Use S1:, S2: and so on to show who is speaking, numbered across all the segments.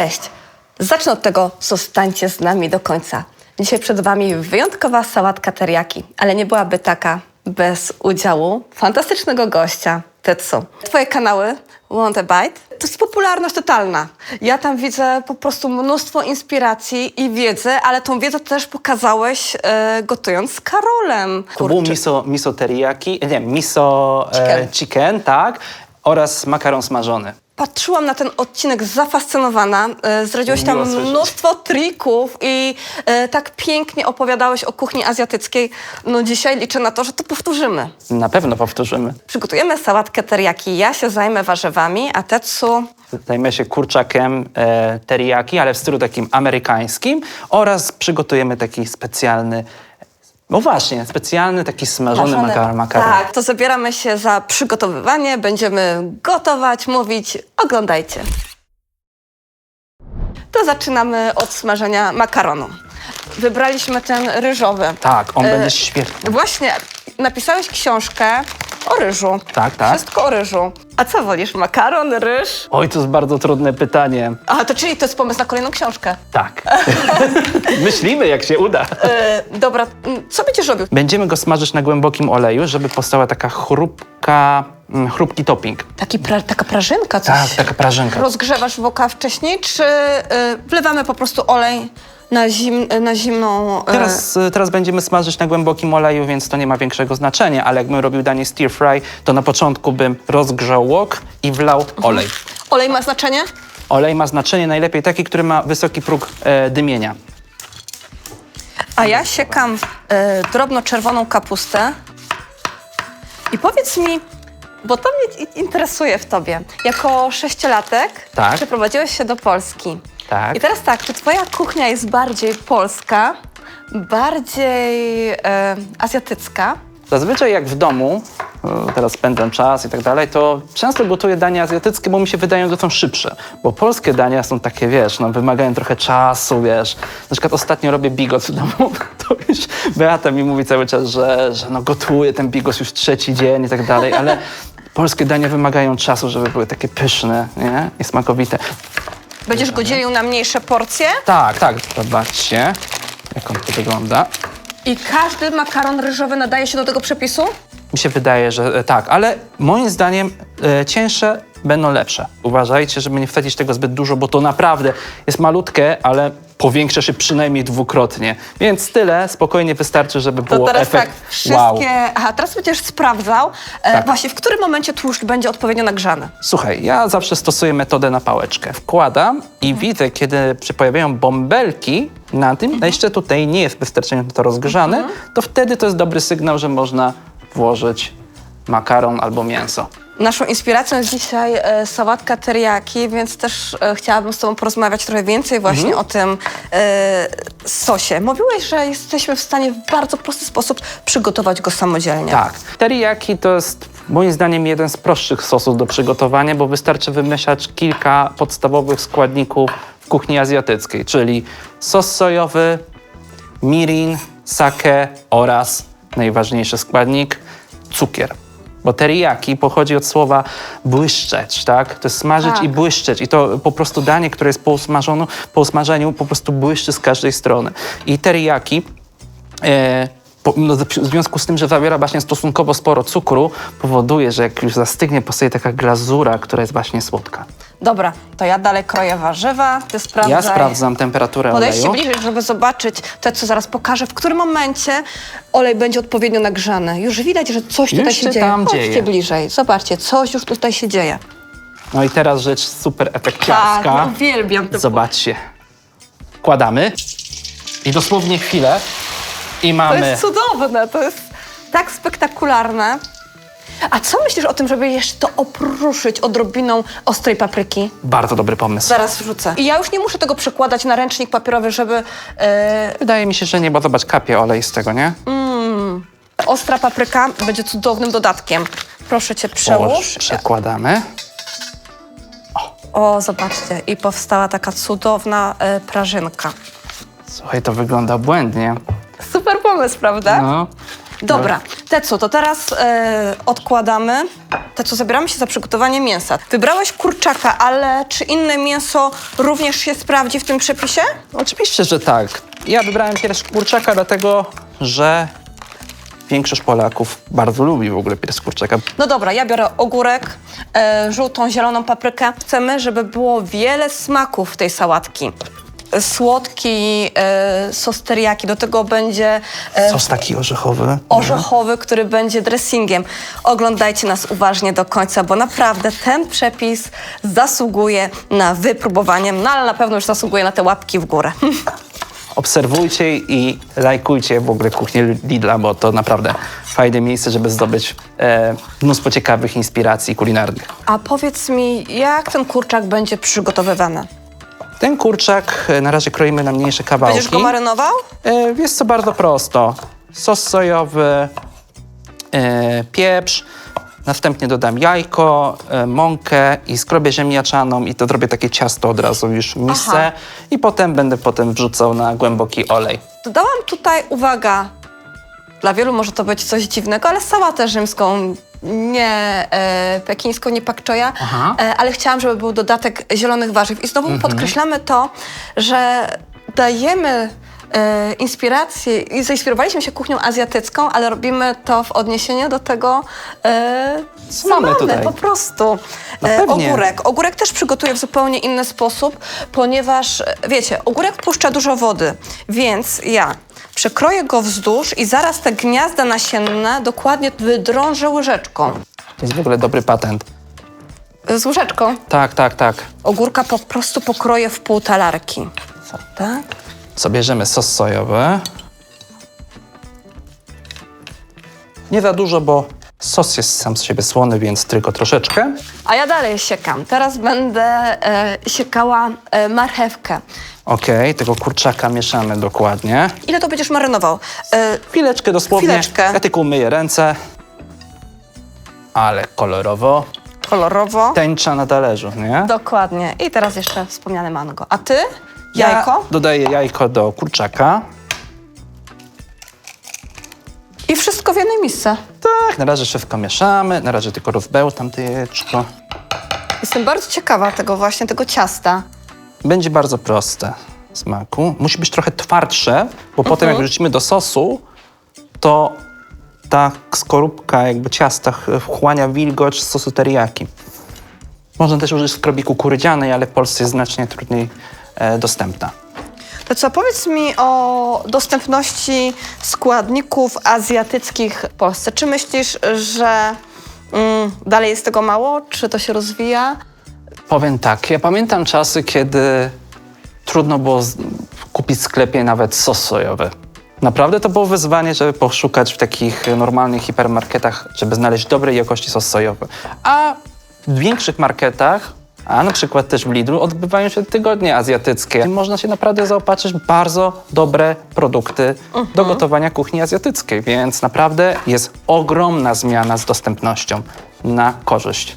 S1: Cześć! Zacznę od tego, zostańcie z nami do końca. Dzisiaj przed Wami wyjątkowa sałatka teriyaki, ale nie byłaby taka bez udziału fantastycznego gościa, Tetsu. Twoje kanały Want a Bite to jest popularność totalna. Ja tam widzę po prostu mnóstwo inspiracji i wiedzy, ale tą wiedzę też pokazałeś e, gotując z Karolem.
S2: To był
S1: Kurczę.
S2: miso, miso teriyaki, nie, miso
S1: Chicken.
S2: chicken, e, chicken tak, oraz makaron smażony.
S1: Patrzyłam na ten odcinek zafascynowana. E, Zdradziłeś tam mnóstwo trików i e, tak pięknie opowiadałeś o kuchni azjatyckiej. No dzisiaj liczę na to, że to powtórzymy.
S2: Na pewno powtórzymy.
S1: Przygotujemy sałatkę teriyaki. Ja się zajmę warzywami, a Tetsu...
S2: Zajmę się kurczakiem e, teriyaki, ale w stylu takim amerykańskim oraz przygotujemy taki specjalny, no właśnie, specjalny taki smażony
S1: marzone-
S2: makaron. makaron.
S1: Tak, to zabieramy się za przygotowywanie. Będziemy gotować, mówić. Oglądajcie. To zaczynamy od smażenia makaronu. Wybraliśmy ten ryżowy.
S2: Tak, on
S1: E,
S2: będzie świetny.
S1: Właśnie, napisałeś książkę o ryżu.
S2: Tak, tak.
S1: Wszystko o ryżu. A co wolisz, makaron, ryż?
S2: Oj, to jest bardzo trudne pytanie.
S1: A, to czyli to jest pomysł na kolejną książkę.
S2: Tak. Myślimy, jak się uda.
S1: E, dobra, co będziesz robił?
S2: Będziemy go smażyć na głębokim oleju, żeby powstała taka chrupka, chrupki topping.
S1: Taki pra, taka prażynka coś.
S2: Tak, taka prażynka.
S1: Rozgrzewasz woka wcześniej, czy y, wlewamy po prostu olej na, zim, na zimną... y,
S2: Teraz, y, teraz będziemy smażyć na głębokim oleju, więc to nie ma większego znaczenia, ale jakbym robił danie stir fry, to na początku bym rozgrzał łok i wlał olej.
S1: Olej ma znaczenie?
S2: Olej ma znaczenie najlepiej taki, który ma wysoki próg e, dymienia.
S1: A ja siekam y, drobno czerwoną kapustę. I powiedz mi, bo to mnie i- interesuje w tobie. Jako sześciolatek
S2: Tak.
S1: przeprowadziłeś się do Polski.
S2: Tak.
S1: I teraz tak, czy twoja kuchnia jest bardziej polska, bardziej e, azjatycka?
S2: Zazwyczaj jak w domu, e, teraz spędzam czas i tak dalej, to często gotuję dania azjatyckie, bo mi się wydają, że są szybsze. Bo polskie dania są takie, wiesz, no, wymagają trochę czasu, wiesz. Na przykład ostatnio robię bigos w domu, to już Beata mi mówi cały czas, że, że no, gotuję ten bigos już trzeci dzień i tak dalej, ale polskie dania wymagają czasu, żeby były takie pyszne nie? i smakowite.
S1: Będziesz go dzielił na mniejsze porcje?
S2: Tak, tak, zobaczcie, jak on to wygląda.
S1: I każdy makaron ryżowy nadaje się do tego przepisu?
S2: Mi się wydaje, że e, tak, ale moim zdaniem e, cięższe będą lepsze. Uważajcie, żeby nie wsadzić tego zbyt dużo, bo to naprawdę jest malutkie, ale powiększa się przynajmniej dwukrotnie. Więc tyle spokojnie wystarczy, żeby
S1: To
S2: było
S1: teraz
S2: efekt
S1: tak, wszystkie...
S2: wow.
S1: Aha, teraz będziesz sprawdzał e,
S2: Tak.
S1: właśnie, w którym momencie tłuszcz będzie odpowiednio nagrzany.
S2: Słuchaj, ja zawsze stosuję metodę na pałeczkę. Wkładam i widzę, kiedy się pojawiają bąbelki na tym, a jeszcze tutaj nie jest wystarczająco to rozgrzane, to wtedy to jest dobry sygnał, że można włożyć makaron albo mięso.
S1: Naszą inspiracją jest dzisiaj e, sałatka teriyaki, więc też e, chciałabym z Tobą porozmawiać trochę więcej właśnie
S2: Mhm.
S1: o tym e, sosie. Mówiłeś, że jesteśmy w stanie w bardzo prosty sposób przygotować go samodzielnie.
S2: Tak. Teriyaki to jest moim zdaniem jeden z prostszych sosów do przygotowania, bo wystarczy wymieszać kilka podstawowych składników w kuchni azjatyckiej, czyli sos sojowy, mirin, sake oraz najważniejszy składnik cukier. Bo teriyaki pochodzi od słowa błyszczeć, tak? To jest smażyć
S1: Tak.
S2: i błyszczeć. I to po prostu danie, które jest po, usmażonu, po usmażeniu, po prostu błyszczy z każdej strony. I teriyaki e, po, no, w związku z tym, że zawiera właśnie stosunkowo sporo cukru, powoduje, że jak już zastygnie, powstaje taka glazura, która jest właśnie słodka.
S1: Dobra, to ja dalej kroję warzywa, Ty sprawdzaj.
S2: Ja sprawdzam temperaturę
S1: Podejdźcie
S2: oleju.
S1: bliżej, żeby zobaczyć to, co zaraz pokażę, w którym momencie olej będzie odpowiednio nagrzany. Już widać, że coś tutaj
S2: Już
S1: się dzieje.
S2: tam
S1: Chodźcie
S2: dzieje.
S1: bliżej, zobaczcie, coś już tutaj się dzieje.
S2: No i teraz rzecz super
S1: Tak,
S2: efekciarska.
S1: uwielbiam to.
S2: Zobaczcie. Wkładamy i dosłownie chwilę i
S1: To
S2: mamy...
S1: jest cudowne, to jest tak spektakularne. A co myślisz o tym, żeby jeszcze to opruszyć odrobiną ostrej papryki?
S2: Bardzo dobry pomysł.
S1: Zaraz wrzucę. I ja już nie muszę tego przekładać na ręcznik papierowy, żeby e,
S2: Wydaje mi się, że nie, bo zobacz, kapie olej z tego, nie?
S1: ostra papryka będzie cudownym dodatkiem. Proszę cię, przełóż.
S2: Przekładamy.
S1: O, zobaczcie, i powstała taka cudowna e, prażynka.
S2: Słuchaj, to wygląda błędnie.
S1: Super pomysł, prawda?
S2: No.
S1: Dobra, Tecu, to teraz e, odkładamy. Tecu, zabieramy się za przygotowanie mięsa. Wybrałeś kurczaka, ale czy inne mięso również się sprawdzi w tym przepisie?
S2: Oczywiście, że tak. Ja wybrałem pierś kurczaka, dlatego że większość Polaków bardzo lubi w ogóle pierś kurczaka.
S1: No dobra, ja biorę ogórek, e, żółtą, zieloną paprykę. Chcemy, żeby było wiele smaków w tej sałatki. Słodki e, sos teriyaki, do tego będzie e,
S2: Sos taki orzechowy.
S1: orzechowy, który będzie dressingiem. Oglądajcie nas uważnie do końca, bo naprawdę ten przepis zasługuje na wypróbowanie, no ale na pewno już zasługuje na te łapki w górę.
S2: Obserwujcie i lajkujcie w ogóle kuchnię Lidla, bo to naprawdę fajne miejsce, żeby zdobyć e, mnóstwo ciekawych inspiracji kulinarnych.
S1: A powiedz mi, jak ten kurczak będzie przygotowywany?
S2: Ten kurczak e, na razie kroimy na mniejsze kawałki.
S1: Będziesz go marynował?
S2: E, Jest to bardzo prosto. Sos sojowy, e, pieprz, następnie dodam jajko, e, mąkę i skrobię ziemniaczaną i to zrobię takie ciasto od razu już w misce
S1: Aha.
S2: i potem będę potem wrzucał na głęboki olej.
S1: Dodałam tutaj, uwaga, dla wielu może to być coś dziwnego, ale sałatę rzymską, nie e, pekińską, nie pak choya,
S2: Aha.
S1: e, ale chciałam, żeby był dodatek zielonych warzyw. I znowu podkreślamy to, że dajemy e, inspirację i zainspirowaliśmy się kuchnią azjatycką, ale robimy to w odniesieniu do tego, e, co
S2: mamy tutaj.
S1: po prostu.
S2: No
S1: E,
S2: pewnie.
S1: ogórek. Ogórek też przygotuję w zupełnie inny sposób, ponieważ, e, wiecie, ogórek puszcza dużo wody, więc ja przekroję go wzdłuż i zaraz te gniazda nasienne dokładnie wydrążę łyżeczką.
S2: To jest w ogóle dobry patent.
S1: Z łyżeczką.
S2: Tak, tak, tak.
S1: Ogórka po prostu pokroję w pół talarki. Tak?
S2: Co bierzemy sos sojowy. Nie za dużo, bo sos jest sam z siebie słony, więc tylko troszeczkę.
S1: A ja dalej siekam. Teraz będę e, siekała e, marchewkę.
S2: Okej, tego kurczaka mieszamy dokładnie.
S1: Ile to będziesz marynował? E,
S2: Chwileczkę dosłownie.
S1: Chwileczkę.
S2: Ja tylko umyję ręce. Ale kolorowo.
S1: kolorowo.
S2: Tęcza na talerzu, nie?
S1: Dokładnie. I teraz jeszcze wspomniane mango. A ty?
S2: Ja
S1: Jajko?
S2: dodaję jajko do kurczaka.
S1: Wszystko w jednej misce.
S2: Tak, na razie szybko mieszamy. Na razie tylko rozbełtam to jajeczko.
S1: Jestem bardzo ciekawa tego właśnie, tego ciasta.
S2: Będzie bardzo proste w smaku. Musi być trochę twardsze, bo potem jak wrzucimy do sosu, to ta skorupka jakby ciasta ch- wchłania wilgoć z sosu teriyaki. Można też użyć skrobi kukurydzianej, ale w Polsce jest znacznie trudniej e, dostępna.
S1: To co, powiedz mi o dostępności składników azjatyckich w Polsce. Czy myślisz, że mm, dalej jest tego mało? Czy to się rozwija?
S2: Powiem tak, ja pamiętam czasy, kiedy trudno było kupić w sklepie nawet sos sojowy. Naprawdę to było wyzwanie, żeby poszukać w takich normalnych hipermarketach, żeby znaleźć dobrej jakości sos sojowy. A w większych marketach, a na przykład też w Lidlu, odbywają się tygodnie azjatyckie. Można się naprawdę zaopatrzyć w bardzo dobre produkty do gotowania kuchni azjatyckiej, więc naprawdę jest ogromna zmiana z dostępnością na korzyść.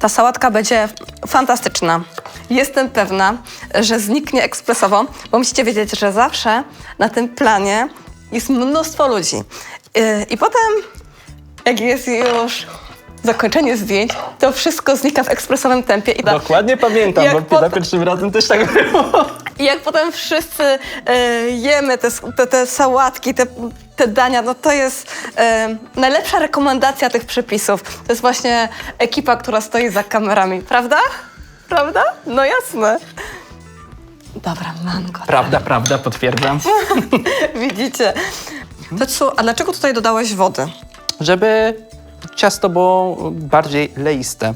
S1: Ta sałatka będzie fantastyczna. Jestem pewna, że zniknie ekspresowo, bo musicie wiedzieć, że zawsze na tym planie jest mnóstwo ludzi. Yy, I potem, jak jest już zakończenie zdjęć, to wszystko znika w ekspresowym tempie. I
S2: Dokładnie pamiętam, bo
S1: pot-
S2: za pierwszym razem też tak było.
S1: I jak potem wszyscy e, jemy te, te, te sałatki, te, te dania, no to jest e, najlepsza rekomendacja tych przepisów. To jest właśnie ekipa, która stoi za kamerami, prawda? Prawda? No jasne. Dobra, mango.
S2: Prawda, prawda, potwierdzam.
S1: Widzicie. To co, a dlaczego tutaj dodałeś wody?
S2: Żeby ciasto było bardziej leiste.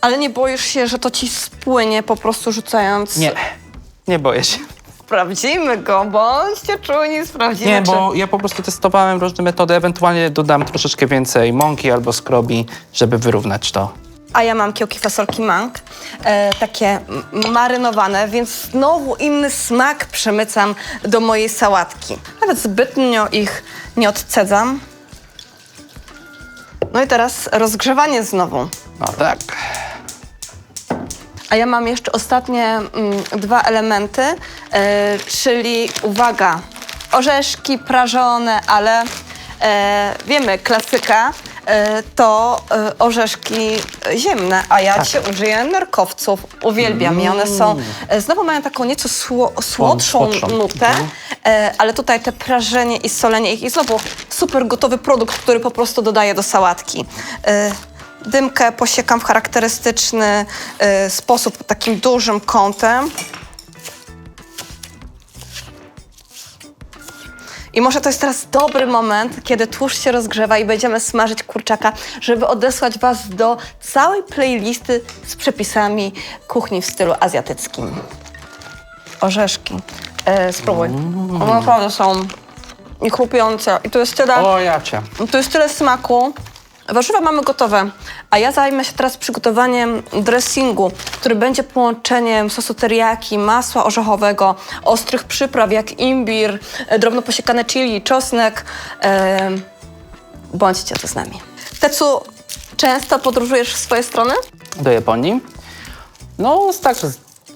S1: Ale nie boisz się, że to ci spłynie po prostu rzucając...
S2: Nie, nie boję się.
S1: Sprawdzimy go, bądźcie czujni, sprawdzimy.
S2: Nie,
S1: czy-
S2: bo ja po prostu testowałem różne metody, ewentualnie dodam troszeczkę więcej mąki albo skrobi, żeby wyrównać to.
S1: A ja mam kiełki fasolki mank, e, takie m- marynowane, więc znowu inny smak przemycam do mojej sałatki. Nawet zbytnio ich nie odcedzam. No i teraz rozgrzewanie znowu.
S2: No tak.
S1: A ja mam jeszcze ostatnie mm, dwa elementy, e, czyli uwaga, orzeszki prażone, ale e, wiemy, klasyka e, to e, orzeszki ziemne, a ja dzisiaj użyję nerkowców. Uwielbiam i one są, e, znowu mają taką nieco sło, słodszą
S2: słodszą.
S1: nutę, e, ale tutaj te prażenie i solenie ich i znowu super gotowy produkt, który po prostu dodaję do sałatki. E, Dymkę posiekam w charakterystyczny e, sposób, takim dużym kątem. I może to jest teraz dobry moment, kiedy tłuszcz się rozgrzewa i będziemy smażyć kurczaka, żeby odesłać Was do całej playlisty z przepisami kuchni w stylu azjatyckim. Orzeszki. E, spróbuj. One naprawdę są i chrupiące. I tu jest tyle...
S2: O, ja cię.
S1: Tu jest tyle smaku. Warzywa mamy gotowe, a ja zajmę się teraz przygotowaniem dressingu, który będzie połączeniem sosu teriyaki, masła orzechowego, ostrych przypraw jak imbir, e, drobno posiekane chili, czosnek. Bądźcie tu z nami. Tecu, często podróżujesz w swoje strony?
S2: Do Japonii? No, tak,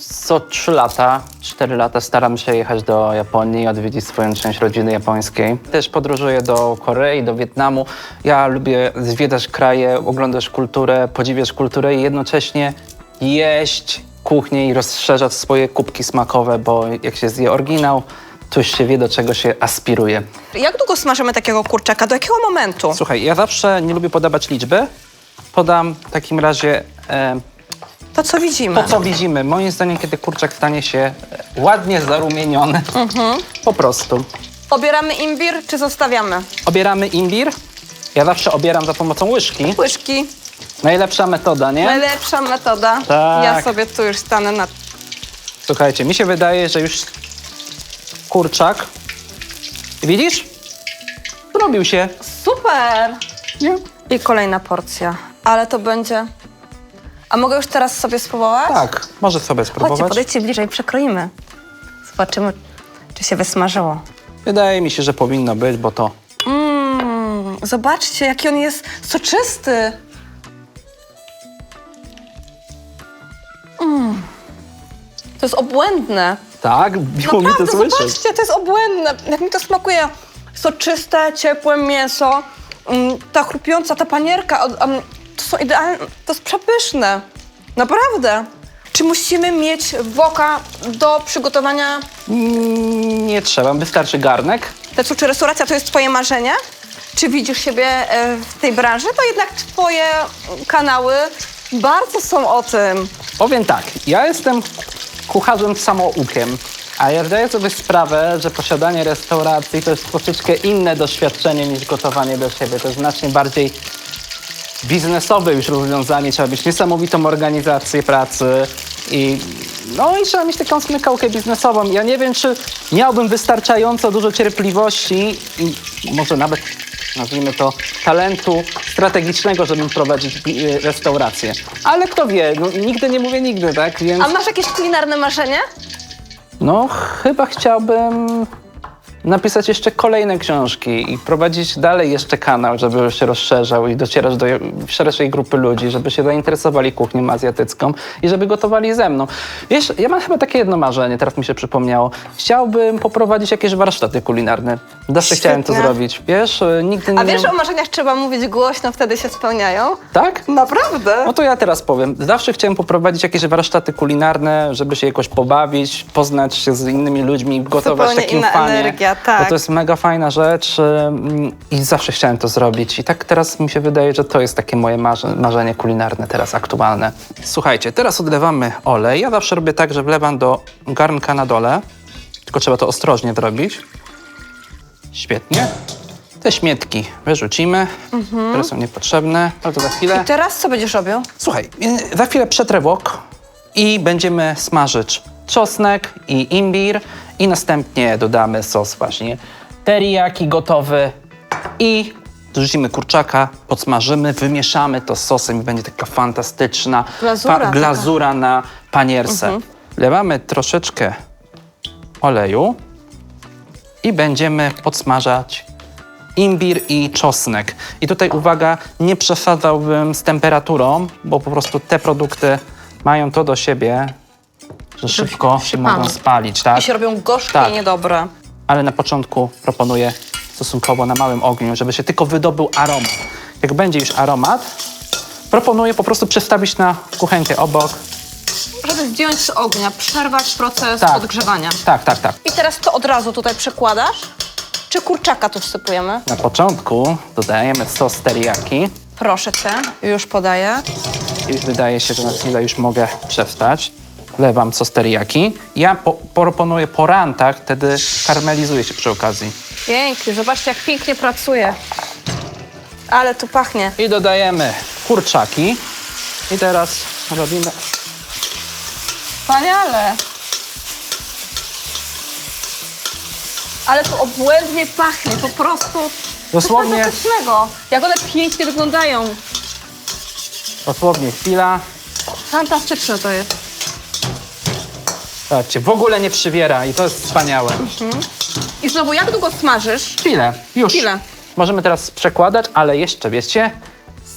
S2: co 3 lata, 4 lata staram się jechać do Japonii, odwiedzić swoją część rodziny japońskiej. Też podróżuję do Korei, do Wietnamu. Ja lubię zwiedzać kraje, oglądać kulturę, podziwiać kulturę i jednocześnie jeść kuchnię i rozszerzać swoje kubki smakowe, bo jak się zje oryginał, to już się wie, do czego się aspiruje.
S1: Jak długo smażymy takiego kurczaka? Do jakiego momentu?
S2: Słuchaj, ja zawsze nie lubię podawać liczby. Podam w takim razie e,
S1: To, co widzimy.
S2: To, co widzimy, moim zdaniem, kiedy kurczak stanie się ładnie zarumieniony, po prostu.
S1: Obieramy imbir, czy zostawiamy?
S2: Obieramy imbir. Ja zawsze obieram za pomocą łyżki.
S1: Łyżki.
S2: Najlepsza metoda, nie?
S1: Najlepsza metoda.
S2: Tak.
S1: Ja sobie tu już stanę na
S2: Słuchajcie, mi się wydaje, że już kurczak, widzisz? Zrobił się.
S1: Super!
S2: Nie?
S1: I kolejna porcja. Ale to będzie... A mogę już teraz sobie spróbować?
S2: Tak, może sobie
S1: Chodźcie,
S2: spróbować.
S1: podejdźcie bliżej, przekroimy. Zobaczymy, czy się wysmażyło.
S2: Wydaje mi się, że powinno być, bo to
S1: Mmm, zobaczcie, jaki on jest soczysty. Mmm. To jest obłędne.
S2: tak, miło mi to
S1: Naprawdę,
S2: słyszeć.
S1: zobaczcie, to jest obłędne. Jak mi to smakuje. Soczyste, ciepłe mięso, mm, ta chrupiąca, ta panierka, od- są idealne, to jest przepyszne. Naprawdę. Czy musimy mieć woka do przygotowania
S2: Mm, Nie trzeba, wystarczy garnek.
S1: Tecu, czy restauracja to jest twoje marzenie? Czy widzisz siebie e, w tej branży? To jednak twoje kanały bardzo są o tym.
S2: Powiem tak, ja jestem kucharzem samoukiem, a ja zdaję sobie sprawę, że posiadanie restauracji to jest troszeczkę inne doświadczenie niż gotowanie do siebie. To jest znacznie bardziej biznesowe już rozwiązanie. Trzeba mieć niesamowitą organizację pracy i no i trzeba mieć taką smykałkę biznesową. Ja nie wiem, czy miałbym wystarczająco dużo cierpliwości i może nawet nazwijmy to talentu strategicznego, żebym prowadzić y, restaurację. Ale kto wie, no, nigdy nie mówię nigdy, tak? Więc
S1: A masz jakieś kulinarne marzenie?
S2: no chyba chciałbym napisać jeszcze kolejne książki i prowadzić dalej jeszcze kanał, żeby się rozszerzał i docierać do szerszej grupy ludzi, żeby się zainteresowali kuchnią azjatycką i żeby gotowali ze mną. Wiesz, ja mam chyba takie jedno marzenie, teraz mi się przypomniało. Chciałbym poprowadzić jakieś warsztaty kulinarne. Zawsze chciałem to zrobić. Wiesz, y, nigdy nie
S1: A wiesz, o marzeniach trzeba mówić głośno, wtedy się spełniają?
S2: Tak?
S1: Naprawdę?
S2: No to ja teraz powiem. Zawsze chciałem poprowadzić jakieś warsztaty kulinarne, żeby się jakoś pobawić, poznać się z innymi ludźmi, gotować
S1: Zupełnie
S2: takim
S1: inna
S2: fanie.
S1: energia, tak.
S2: Bo to jest mega fajna rzecz ym, i zawsze chciałem to zrobić. I tak teraz mi się wydaje, że to jest takie moje marze, marzenie kulinarne teraz aktualne. Słuchajcie, teraz odlewamy olej. Ja zawsze robię tak, że wlewam do garnka na dole, tylko trzeba to ostrożnie zrobić. Świetnie. Te śmietki wyrzucimy, które są niepotrzebne. Ale to za chwilę.
S1: I teraz co będziesz robił?
S2: Słuchaj, y, za chwilę przetrę wok i będziemy smażyć czosnek i imbir i następnie dodamy sos właśnie teriyaki gotowy i dorzucimy kurczaka, podsmażymy, wymieszamy to z sosem i będzie taka fantastyczna
S1: Glazura taka.
S2: glazura na panierce. Wlewamy troszeczkę oleju i będziemy podsmażać imbir i czosnek. I tutaj uwaga, nie przesadzałbym z temperaturą, bo po prostu te produkty mają to do siebie, że szybko się mogą spalić, tak?
S1: I się robią gorzkie
S2: Tak.
S1: i niedobre.
S2: ale na początku proponuję stosunkowo na małym ogniu, żeby się tylko wydobył aromat. Jak będzie już aromat, proponuję po prostu przestawić na kuchenkę obok.
S1: Żeby zdjąć z ognia, przerwać proces
S2: Tak.
S1: podgrzewania.
S2: Tak, tak, tak.
S1: I teraz to od razu tutaj przekładasz? Czy kurczaka tu wsypujemy?
S2: Na początku dodajemy sos teriyaki
S1: Proszę cię, już podaję.
S2: i wydaje się, że na chwilę już mogę przestać. Wlewam sos teriyaki. Ja po, proponuję po rantach, wtedy karmelizuję się przy okazji.
S1: Pięknie, zobaczcie jak pięknie pracuje. Ale tu pachnie.
S2: I dodajemy kurczaki. I teraz robimy
S1: Wspaniale. Ale to obłędnie pachnie, po prostu
S2: Dosłownie.
S1: coś fantastycznego. Jak one pięknie wyglądają.
S2: dosłownie chwila.
S1: Fantastyczne to jest.
S2: Zobaczcie, w ogóle nie przywiera i to jest wspaniałe.
S1: I znowu, jak długo smażysz?
S2: Chwilę, już.
S1: Chwilę.
S2: Możemy teraz przekładać, ale jeszcze, wiecie,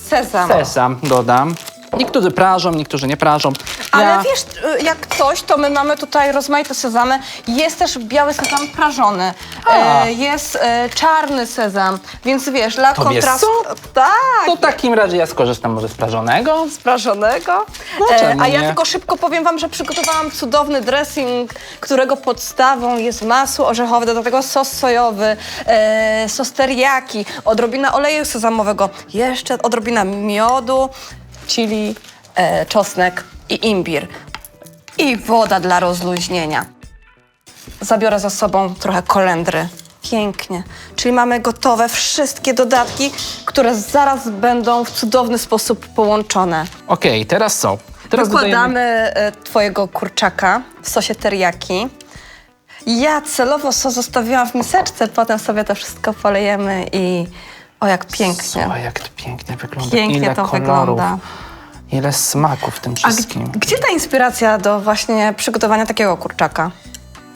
S1: Sezam.
S2: sesam dodam. Niektórzy prażą, niektórzy nie prażą.
S1: Ale
S2: Ja-
S1: wiesz, y, jak coś, to my mamy tutaj rozmaite sezamy. Jest też biały sezam prażony.
S2: A.
S1: E, jest e, czarny sezam. Więc wiesz, dla
S2: Tobie
S1: kontrastu... Tak,
S2: To w takim razie ja skorzystam może z prażonego.
S1: prażonego.
S2: No, czemu
S1: a ja
S2: nie?
S1: tylko szybko powiem wam, że przygotowałam cudowny dressing, którego podstawą jest masło orzechowe, do tego sos sojowy, e, sos teriyaki, odrobina oleju sezamowego, jeszcze odrobina miodu, chili, e, czosnek i imbir. I woda dla rozluźnienia. Zabiorę ze sobą trochę kolendry. Pięknie. Czyli mamy gotowe wszystkie dodatki, które zaraz będą w cudowny sposób połączone.
S2: Okej, teraz co? Teraz dodajemy...
S1: e, twojego kurczaka w sosie teriyaki. Ja celowo sos zostawiłam w miseczce, potem sobie to wszystko polejemy i o jak pięknie.
S2: O, jak to pięknie wygląda.
S1: Pięknie
S2: Ile
S1: to
S2: kolorów,
S1: wygląda.
S2: Ile smaku w tym
S1: A
S2: wszystkim.
S1: g- gdzie ta inspiracja do właśnie przygotowania takiego kurczaka?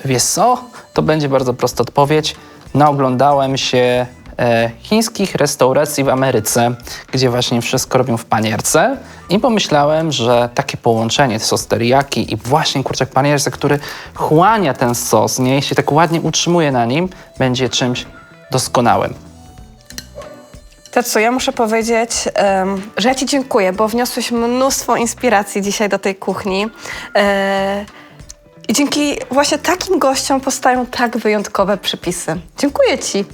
S2: Wiesz co? To będzie bardzo prosta odpowiedź. Naoglądałem się e, chińskich restauracji w Ameryce, gdzie właśnie wszystko robią w panierce i pomyślałem, że takie połączenie sos teriyaki i właśnie kurczak panierce, który chłania ten sos, nie, i się tak ładnie utrzymuje na nim, będzie czymś doskonałym.
S1: To co, ja muszę powiedzieć, em, że ja Ci dziękuję, bo wniosłeś mnóstwo inspiracji dzisiaj do tej kuchni. E, I dzięki właśnie takim gościom powstają tak wyjątkowe przepisy. Dziękuję Ci.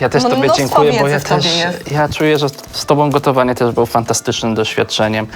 S2: Ja też Tobie
S1: Mnóstwo
S2: dziękuję, bo
S1: wiedzy
S2: ja
S1: w tobie
S2: też,
S1: jest.
S2: ja czuję, że z Tobą gotowanie też było fantastycznym doświadczeniem.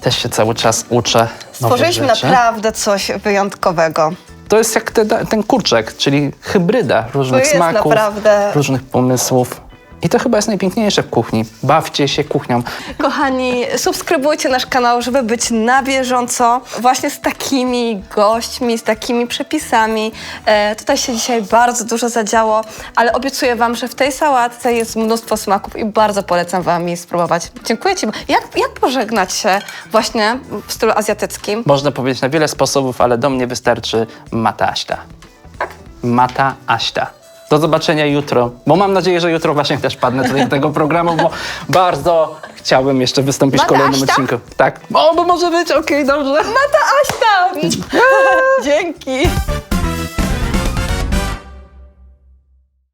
S2: Też się cały czas uczę nowych
S1: Stworzyliśmy
S2: rzeczy.
S1: naprawdę coś wyjątkowego.
S2: To jest jak te, ten kurczak, czyli hybryda różnych
S1: jest
S2: smaków,
S1: naprawdę-
S2: różnych pomysłów. I to chyba jest najpiękniejsze w kuchni. Bawcie się kuchnią.
S1: Kochani, subskrybujcie nasz kanał, żeby być na bieżąco właśnie z takimi gośćmi, z takimi przepisami. E, tutaj się dzisiaj bardzo dużo zadziało, ale obiecuję Wam, że w tej sałatce jest mnóstwo smaków i bardzo polecam Wam jej spróbować. Dziękuję Ci. Jak, jak pożegnać się właśnie w stylu azjatyckim?
S2: Można powiedzieć na wiele sposobów, ale do mnie wystarczy mata aśta. Mata aśta. Do zobaczenia jutro, bo mam nadzieję, że jutro właśnie też padnę tutaj do tego programu, bo bardzo chciałbym jeszcze wystąpić w
S1: Mata
S2: kolejnym
S1: aśta?
S2: odcinku. Tak. O, bo może być, okej, dobrze.
S1: Mata Aśta! Dzięki!